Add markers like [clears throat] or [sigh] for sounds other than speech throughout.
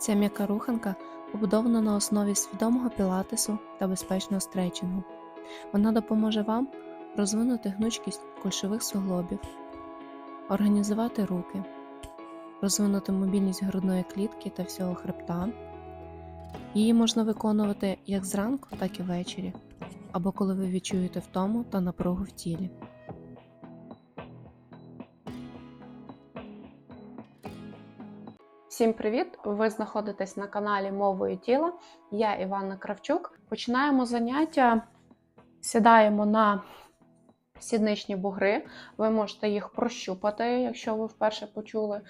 Ця м'яка руханка побудована на основі свідомого пілатесу та безпечного стретчингу. Вона допоможе вам розвинути гнучкість кульшових суглобів, організувати руки, розвинути мобільність грудної клітки та всього хребта. Її можна виконувати як зранку, так і ввечері, або коли ви відчуєте втому та напругу в тілі. Всім привіт! Ви знаходитесь на каналі Мовою тіла. Я Іванна Кравчук. Починаємо заняття. Сідаємо на сідничні бугри. Ви можете їх прощупати, якщо ви вперше почули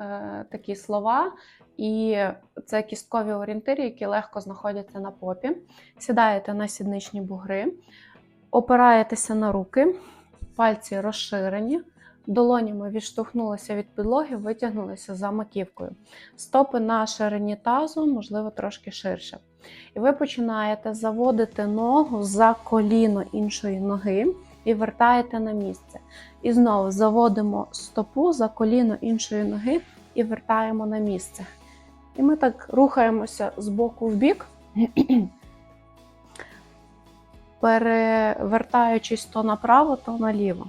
е, такі слова. І це кісткові орієнтири, які легко знаходяться на попі. Сідаєте на сідничні бугри, опираєтеся на руки, пальці розширені. Долонями відштовхнулися від підлоги, витягнулися за маківкою. Стопи на ширині тазу, можливо, трошки ширше. І ви починаєте заводити ногу за коліно іншої ноги і вертаєте на місце. І знову заводимо стопу за коліно іншої ноги і вертаємо на місце. І ми так рухаємося з боку в бік, [clears throat] перевертаючись то направо, то наліво.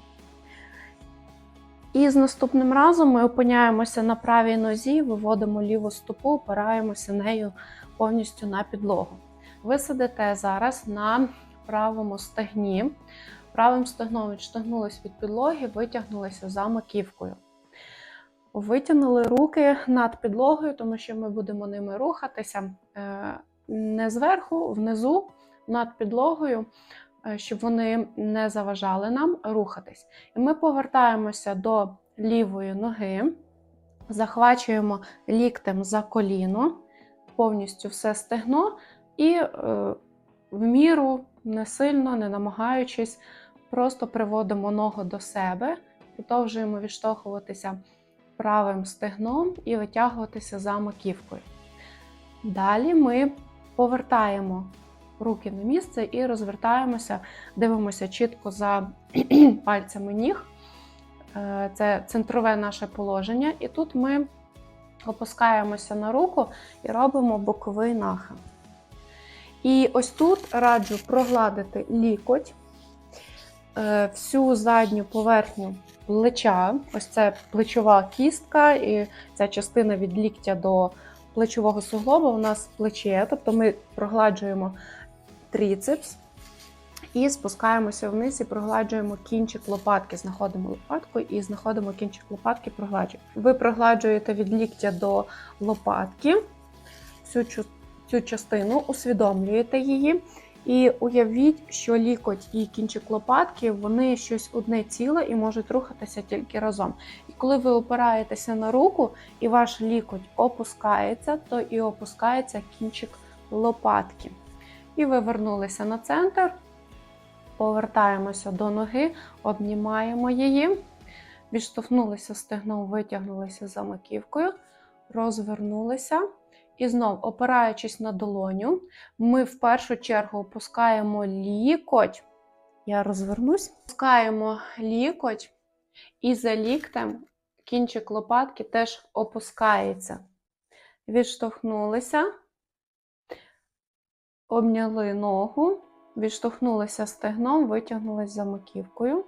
І з наступним разом ми опиняємося на правій нозі, виводимо ліву стопу, опираємося нею повністю на підлогу. Ви сидите зараз на правому стегні. Правим стегном відштовхнулись від підлоги, витягнулися за маківкою. Витягнули руки над підлогою, тому що ми будемо ними рухатися е, не зверху, внизу, над підлогою, щоб вони не заважали нам рухатись. І ми повертаємося до лівої ноги, захвачуємо ліктем за коліно, повністю все стегно, і е, в міру не сильно, не намагаючись, просто приводимо ногу до себе, продовжуємо відштовхуватися правим стегном і витягуватися за маківкою. Далі ми повертаємо руки на місце і розвертаємося, дивимося чітко за [clears throat] пальцями ніг. Е, Це центрове наше положення. І тут ми опускаємося на руку і робимо боковий нахил. І ось тут раджу прогладити лікоть, е, всю задню поверхню плеча. Ось це плечова кістка, і ця частина від ліктя до плечового суглоба у нас плече, тобто ми прогладжуємо тріцепс і спускаємося вниз і прогладжуємо кінчик лопатки. Знаходимо лопатку і знаходимо кінчик лопатки, прогладжуємо. Ви прогладжуєте від ліктя до лопатки всю цю, частину, усвідомлюєте її. І уявіть, що лікоть і кінчик лопатки вони щось одне ціле і можуть рухатися тільки разом. І коли ви опираєтеся на руку, і ваш лікоть опускається, то і опускається кінчик лопатки. І ви вернулися на центр, повертаємося до ноги, обнімаємо її, відштовхнулися стегном, витягнулися за маківкою, розвернулися. І знов, опираючись на долоню, ми в першу чергу опускаємо лікоть. Я розвернусь, опускаємо лікоть, і за ліктем кінчик лопатки теж опускається. Відштовхнулися, обняли ногу, відштовхнулися стегном, витягнулися за маківкою.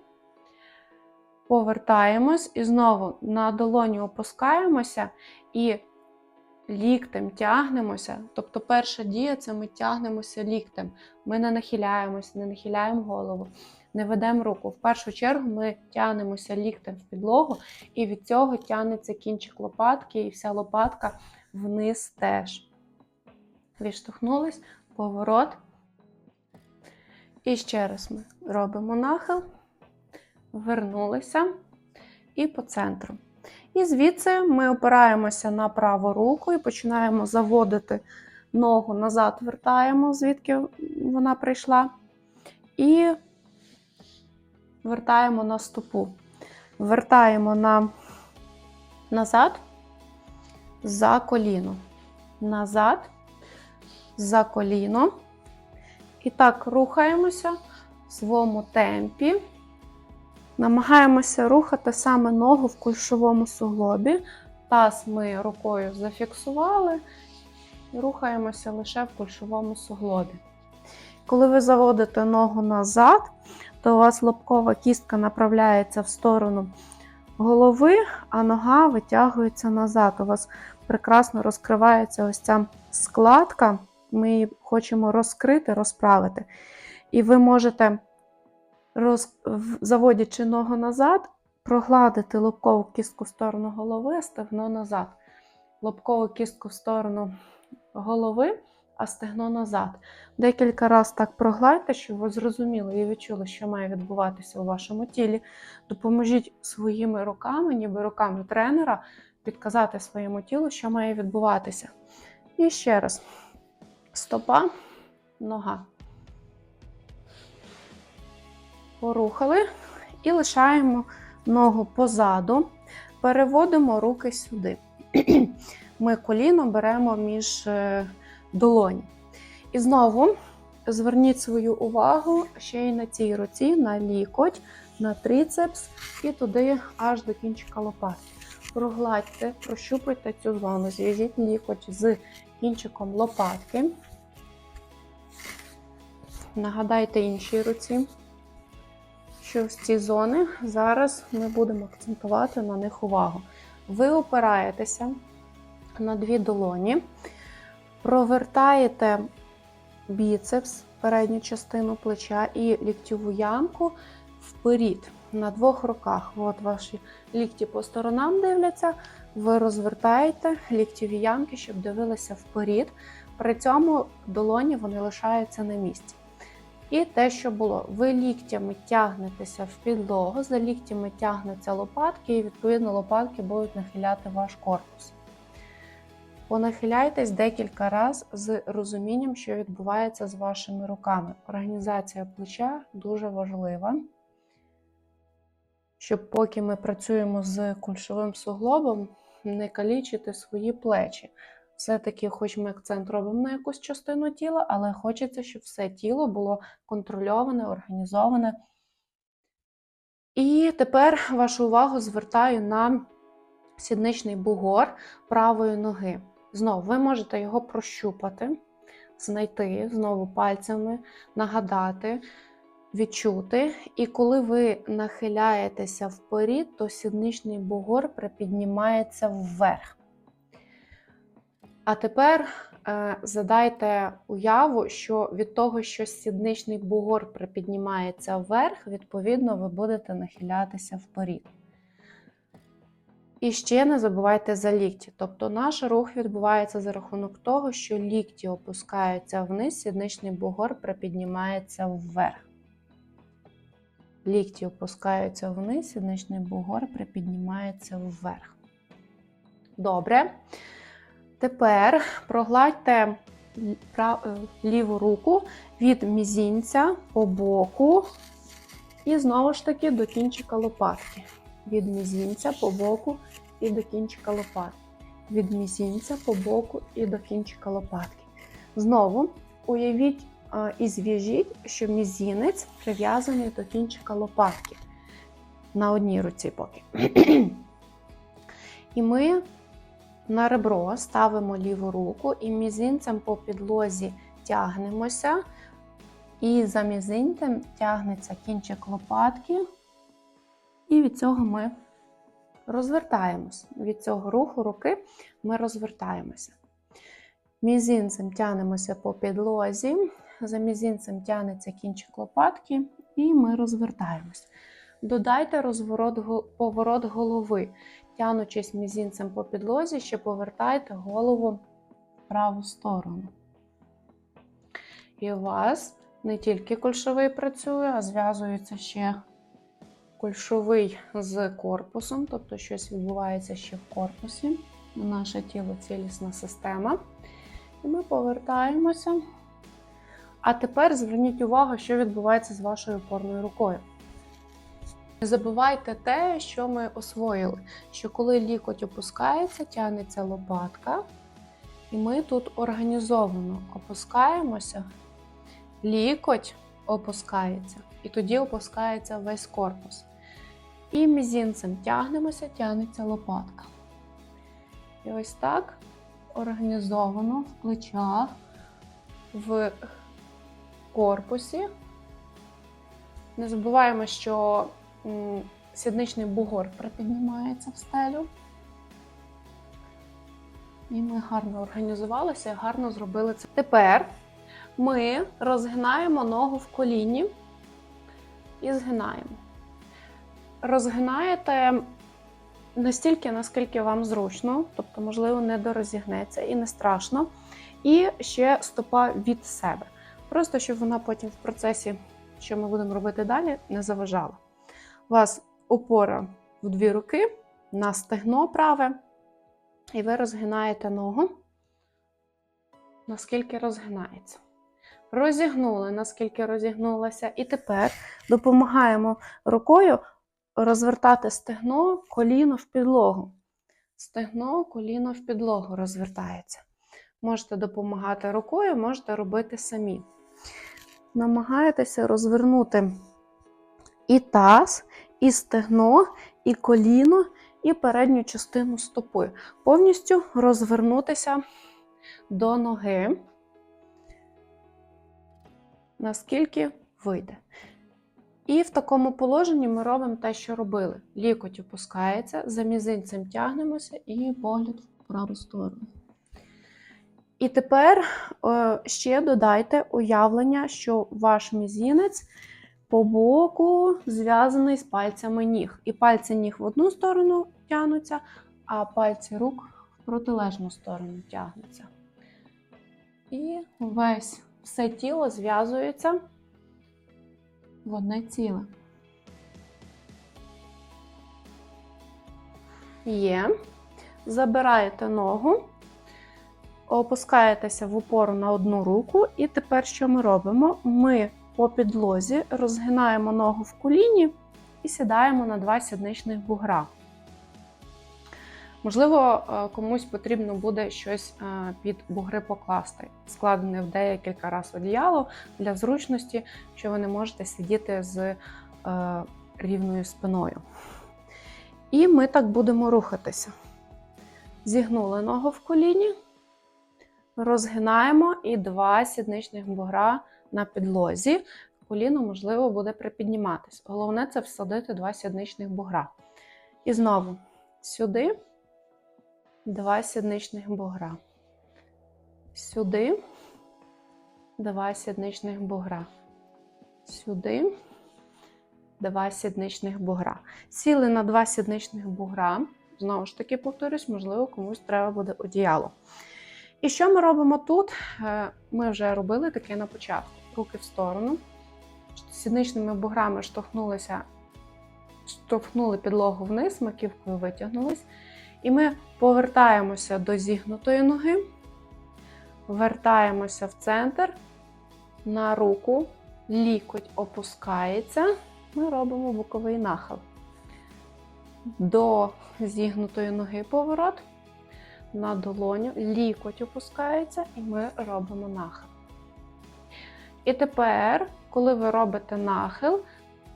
Повертаємось і знову на долоню опускаємося і ліктем тягнемося. Тобто, перша дія це ми тягнемося ліктем. Ми не нахиляємося, не нахиляємо голову, не ведемо руку. В першу чергу ми тягнемося ліктем в підлогу, і від цього тягнеться кінчик лопатки, і вся лопатка вниз теж. Відштовхнулись, поворот. І ще раз ми робимо нахил, вернулися і по центру. І звідси ми опираємося на праву руку і починаємо заводити ногу назад, вертаємо, звідки вона прийшла. І вертаємо на стопу. Вертаємо на назад, за коліно. Назад, за коліно. І так рухаємося в своєму темпі. Намагаємося рухати саме ногу в кульшовому суглобі. Таз ми рукою зафіксували рухаємося лише в кульшовому суглобі. Коли ви заводите ногу назад, то у вас лобкова кістка направляється в сторону голови, а нога витягується назад. У вас прекрасно розкривається ось ця складка. Ми хочемо розкрити, розправити. І ви можете, роз... заводячи ногу назад, прогладити лобкову кістку в сторону голови, стегно назад. Лобкову кістку в сторону голови, а стегно назад. Декілька разів так прогладьте, щоб ви зрозуміли і відчули, що має відбуватися у вашому тілі. Допоможіть своїми руками, ніби руками тренера, підказати своєму тілу, що має відбуватися. І ще раз: стопа, нога. Порухали і лишаємо ногу позаду, переводимо руки сюди. Ми коліно беремо між е, долоні. І знову зверніть свою увагу ще й на цій руці, на лікоть, на трицепс і туди аж до кінчика лопатки. Прогладьте, прощупайте цю зону, зв'яжіть лікоть з кінчиком лопатки. Нагадайте іншій руці, що ось ці зони зараз ми будемо акцентувати на них увагу. Ви опираєтеся на дві долоні, провертаєте біцепс, передню частину плеча і ліктьову ямку вперед на двох руках. От ваші лікті по сторонам дивляться. Ви розвертаєте ліктєві ямки, щоб дивилися вперед. При цьому долоні вони лишаються на місці. І те, що було, ви ліктями тягнетеся в підлогу, за ліктями тягнуться лопатки, і відповідно лопатки будуть нахиляти ваш корпус. Понахиляйтесь декілька разів з розумінням, що відбувається з вашими руками. Організація плеча дуже важлива, щоб поки ми працюємо з кульшовим суглобом, не калічити свої плечі. Все-таки, хоч ми акцент робимо на якусь частину тіла, але хочеться, щоб все тіло було контрольоване, організоване. І тепер вашу увагу звертаю на сідничний бугор правої ноги. Знову ви можете його прощупати, знайти знову пальцями, нагадати, відчути. І коли ви нахиляєтеся вперед, то сідничний бугор припіднімається вверх. А тепер е, задайте уяву, що від того, що сідничний бугор припіднімається вверх, відповідно, ви будете нахилятися вперед. І ще не забувайте за лікті. Тобто наш рух відбувається за рахунок того, що лікті опускаються вниз, сідничний бугор припіднімається вверх. Лікті опускаються вниз, сідничний бугор припіднімається вверх. Добре. Тепер прогладьте е, ліву руку від мізінця по боку і знову ж таки до кінчика лопатки. Від мізінця по боку і до кінчика лопатки. Від мізінця по боку і до кінчика лопатки. Знову уявіть і зв'яжіть, що мізінець прив'язаний до кінчика лопатки. На одній руці поки. І ми на ребро ставимо ліву руку і мізинцем по підлозі тягнемося. І за мізинцем тягнеться кінчик лопатки. І від цього ми розвертаємось. Від цього руху руки ми розвертаємося. Мізинцем тягнемося по підлозі, за мізинцем тягнеться кінчик лопатки, і ми розвертаємось. Додайте розворот, поворот голови. Тянучись мізинцем по підлозі, ще повертайте голову в праву сторону. І у вас не тільки кульшовий працює, а зв'язується ще кульшовий з корпусом, тобто щось відбувається ще в корпусі. Наше тіло цілісна система. І ми повертаємося. А тепер зверніть увагу, що відбувається з вашою опорною рукою. Не забувайте те, що ми освоїли, що коли лікоть опускається, тягнеться лопатка, і ми тут організовано опускаємося, лікоть опускається, і тоді опускається весь корпус. І мізинцем тягнемося, тягнеться лопатка. І ось так організовано в плечах, в корпусі. Не забуваємо, що сідничний бугор припіднімається в стелю. І ми гарно організувалися гарно зробили це. Тепер ми розгинаємо ногу в коліні і згинаємо. Розгинаєте настільки, наскільки вам зручно, тобто, можливо, не дорозігнеться і не страшно. І ще стопа від себе. Просто щоб вона потім в процесі, що ми будемо робити далі, не заважала. У вас опора в дві руки на стегно праве, і ви розгинаєте ногу, наскільки розгинається. Розігнули, наскільки розігнулася. І тепер допомагаємо рукою розвертати стегно, коліно в підлогу. Стегно, коліно в підлогу розвертається. Можете допомагати рукою, можете робити самі. Намагаєтеся розвернути і таз, і стегно, і коліно, і передню частину стопи. Повністю розвернутися до ноги, наскільки вийде. І в такому положенні ми робимо те, що робили. Лікоть опускається, за мізинцем тягнемося і погляд в праву сторону. І тепер е, ще додайте уявлення, що ваш мізинець по боку зв'язаний з пальцями ніг. І пальці ніг в одну сторону тягнуться, а пальці рук в протилежну сторону тягнуться. І весь все тіло зв'язується в одне ціле. Є. Забираєте ногу, опускаєтеся в упору на одну руку, і тепер що ми робимо? Ми по підлозі розгинаємо ногу в коліні і сідаємо на два сідничних бугра. Можливо, е, комусь потрібно буде щось е, під бугри покласти, складене в декілька разів одіяло для зручності, що ви не можете сидіти з е, рівною спиною. І ми так будемо рухатися. Зігнули ногу в коліні, розгинаємо і два сідничних бугра на підлозі. Коліно, можливо, буде припідніматись. Головне це всадити два сідничних бугра. І знову сюди два сідничних бугра. Сюди два сідничних бугра. Сюди два сідничних бугра. Сіли на два сідничних бугра. Знову ж таки, повторюсь, можливо, комусь треба буде одіяло. І що ми робимо тут? Е, Ми вже робили таке на початку. Руки в сторону. Сідничними буграми штовхнулися, штовхнули підлогу вниз, маківкою витягнулись. І ми повертаємося до зігнутої ноги, вертаємося в центр, на руку, лікоть опускається. Ми робимо боковий нахил. До зігнутої ноги поворот, на долоню, лікоть опускається, і ми робимо нахил. І тепер, коли ви робите нахил,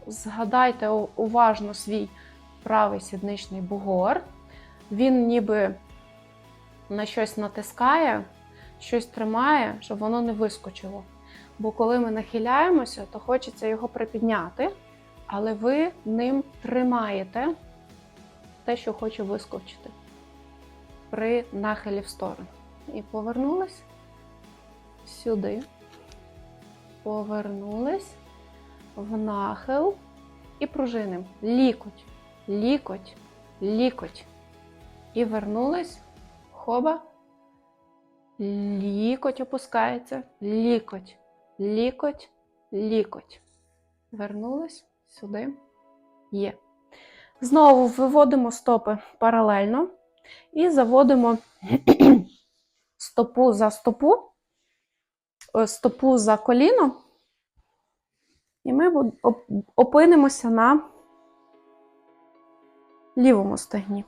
згадайте уважно свій правий сідничний бугор. Він ніби на щось натискає, щось тримає, щоб воно не вискочило. Бо коли ми нахиляємося, то хочеться його припідняти, але ви ним тримаєте те, що хоче вискочити при нахилі в сторону. І повернулись сюди. Повернулись в нахил і пружиним. Лікоть, лікоть, лікоть. І вернулись. Хоба. Лікоть опускається. Лікоть, лікоть, лікоть. Вернулись сюди. Є. Знову виводимо стопи паралельно і заводимо [clears throat] стопу за стопу, е, стопу за коліно. І ми опинимося на лівому стегні.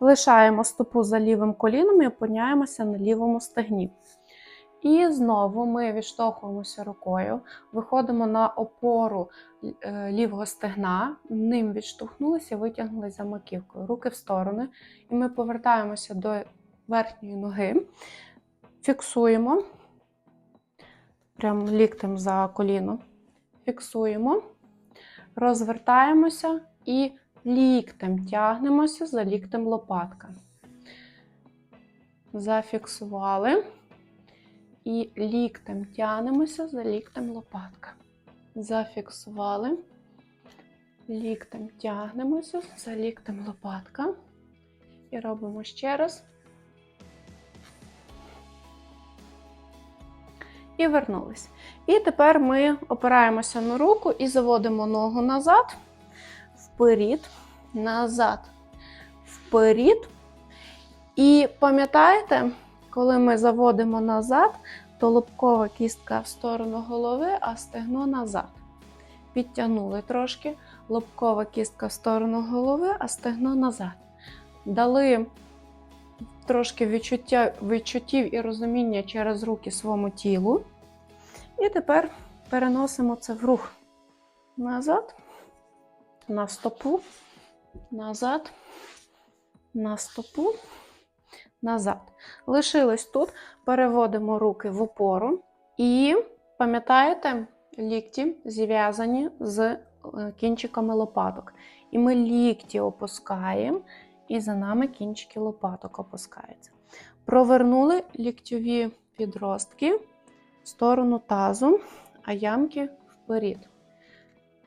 Лишаємо стопу за лівим коліном і опиняємося на лівому стегні. І знову ми відштовхуємося рукою, виходимо на опору е, лівого стегна, ним відштовхнулися, витягнули за маківкою, руки в сторони. І ми повертаємося до верхньої ноги. Фіксуємо. Прям ліктем за коліно. Фіксуємо. Розвертаємося і ліктем тягнемося за ліктем лопатка. Зафіксували. І ліктем тягнемося за ліктем лопатка. Зафіксували. Ліктем тягнемося за ліктем лопатка. І робимо ще раз. І вернулись. І тепер ми опираємося на руку і заводимо ногу назад, вперед, назад, вперед. І пам'ятаєте, коли ми заводимо назад, то лобкова кістка в сторону голови, а стегно назад. Підтягнули трошки, лобкова кістка в сторону голови, а стегно назад. Дали трошки відчуття, відчуттів і розуміння через руки своєму тілу. І тепер переносимо це в рух назад, на стопу, назад, на стопу, назад. Лишилось тут, переводимо руки в опору і пам'ятаєте, лікті зв'язані з е, кінчиками лопаток. І ми лікті опускаємо, і за нами кінчики лопаток опускаються. Провернули ліктьові підростки в сторону тазу, а ямки вперед.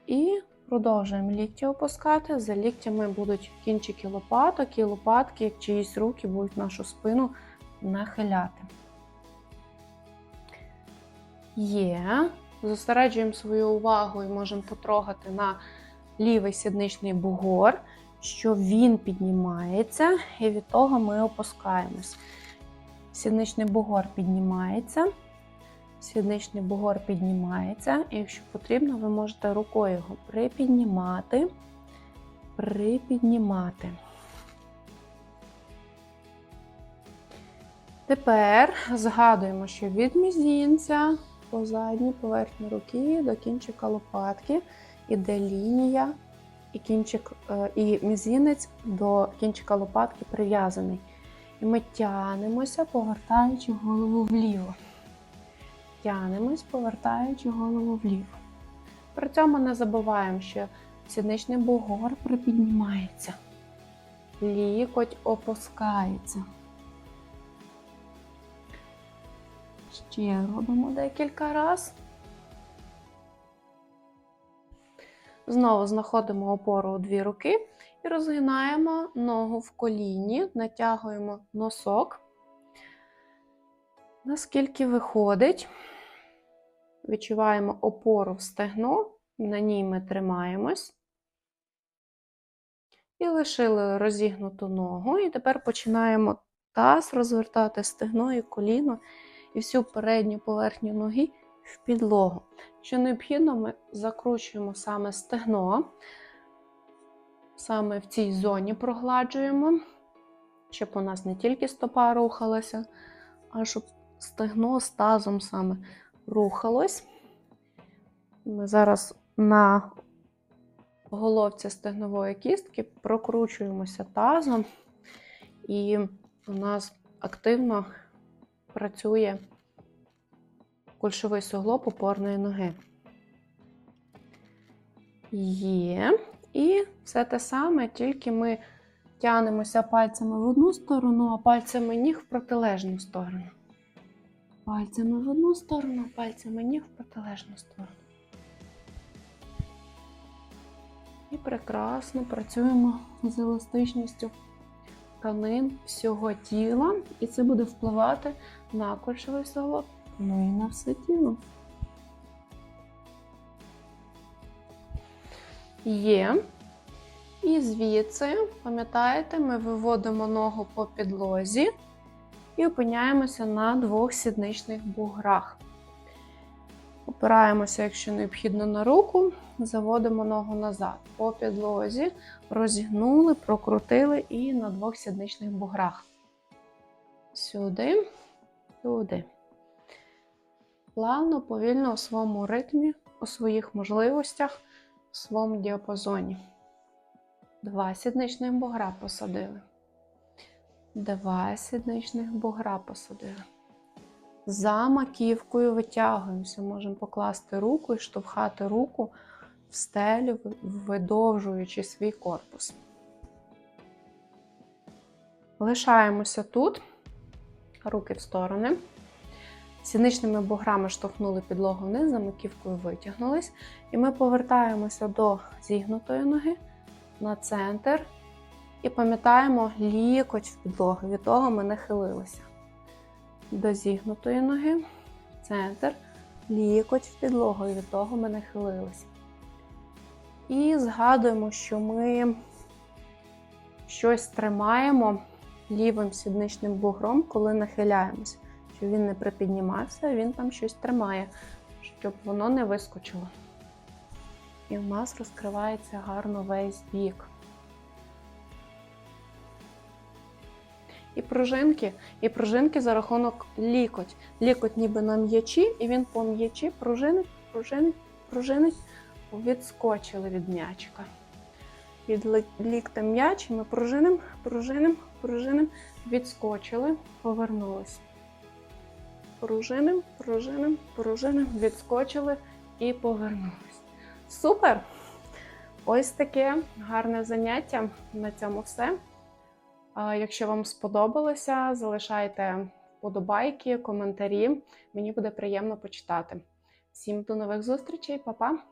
І продовжуємо лікті опускати. За ліктями будуть кінчики лопаток, і лопатки, як чиїсь руки, будуть нашу спину нахиляти. Є. Зосереджуємо свою увагу і можемо потрогати на лівий сідничний бугор, що він піднімається, і від того ми опускаємось. Сідничний бугор піднімається. Сідничний бугор піднімається, і якщо потрібно, ви можете рукою його припіднімати, припіднімати. Тепер згадуємо, що від мізінця по задній поверхні руки до кінчика лопатки іде лінія, і кінчик, е, і мізинець до кінчика лопатки прив'язаний. І ми тянемося, повертаючи голову вліво. Тянемось, повертаючи голову вліво. При цьому не забуваємо, що сідничний бугор припіднімається, лікоть опускається. Ще робимо декілька разів. Знову знаходимо опору у дві руки і розгинаємо ногу в коліні, натягуємо носок, наскільки виходить. Відчуваємо опору в стегно, на ній ми тримаємось. І лишили розігнуту ногу. І тепер починаємо таз розвертати стегно і коліно і всю передню поверхню ноги в підлогу. Що необхідно, ми закручуємо саме стегно, саме в цій зоні прогладжуємо, щоб у нас не тільки стопа рухалася, а щоб стегно з тазом саме рухалось. Ми зараз на головці стегнової кістки прокручуємося тазом, і у нас активно працює кульшовий суглоб опорної ноги. Є. І все те саме, тільки ми тянемося пальцями в одну сторону, а пальцями ніг в протилежну сторону. Пальцями в одну сторону, пальцями ніг в протилежну сторону. І прекрасно працюємо з еластичністю тканин всього тіла, і це буде впливати на кульшовий суглоб, ну і на все тіло. Є. І звідси, пам'ятаєте, ми виводимо ногу по підлозі і опиняємося на двох сідничних буграх. Опираємося, якщо необхідно, на руку, заводимо ногу назад по підлозі, розігнули, прокрутили і на двох сідничних буграх. Сюди, туди. Плавно, повільно у своєму ритмі, у своїх можливостях, у своєму діапазоні. Два сідничних бугра посадили. Два сідничних бугра посадили. За маківкою витягуємося. Можемо покласти руку і штовхати руку в стелю, видовжуючи свій корпус. Лишаємося тут, руки в сторони. Сідничними буграми штовхнули підлогу вниз, за маківкою витягнулись. І ми повертаємося до зігнутої ноги на центр. І пам'ятаємо лікоть в підлогу. Від того ми не хилилися. До зігнутої ноги, центр, лікоть в підлогу. І від того ми не хилилися. І згадуємо, що ми щось тримаємо лівим сідничним бугром, коли нахиляємося. Щоб він не припіднімався, він там щось тримає, щоб воно не вискочило. І в нас розкривається гарно весь бік. І пружинки, і пружинки за рахунок лікоть. Лікоть ніби на м'ячі, і він по м'ячі пружинить, пружинить, пружинить, відскочили від м'ячика. Від ли- ліктя м'яч, ми пружиним, пружиним, пружиним, відскочили, повернулись. Пружиним, пружиним, пружиним, відскочили і повернулись. Супер! Ось таке гарне заняття. На цьому все. Якщо вам сподобалося, залишайте вподобайки, коментарі. Мені буде приємно почитати. Всім до нових зустрічей, Па-па!